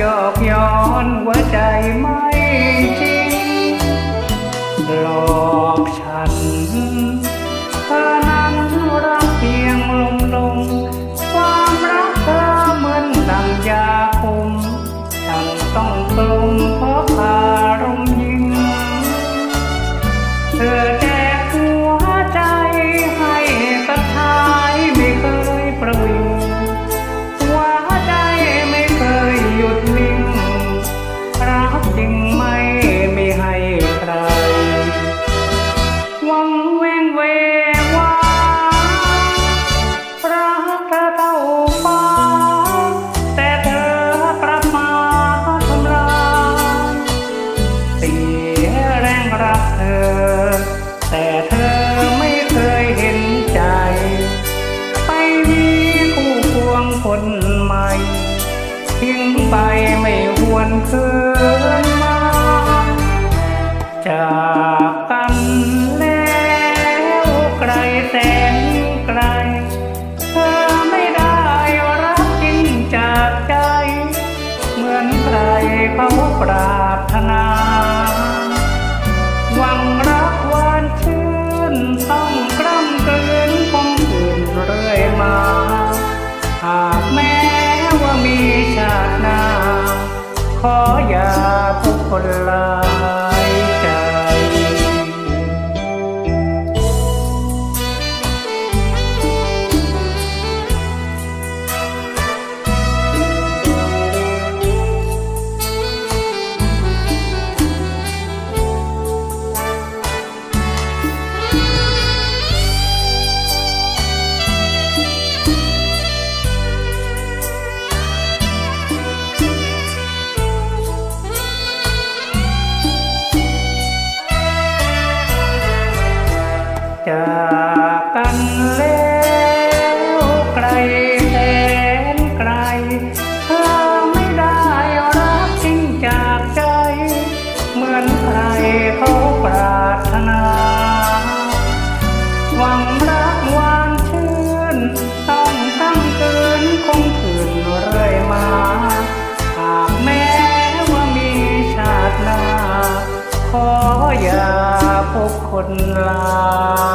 ยอกย้อนหัวใจไม่จริงหลอกฉัน ใหม่ทิ้งไปไม่หวนคืนมาจากกันแล้วไกลแสนไกล เธอไม่ได้รักจริงจากใจ เหมือนใครเขาปรารถนา ขออย่าพบคนลา คนลา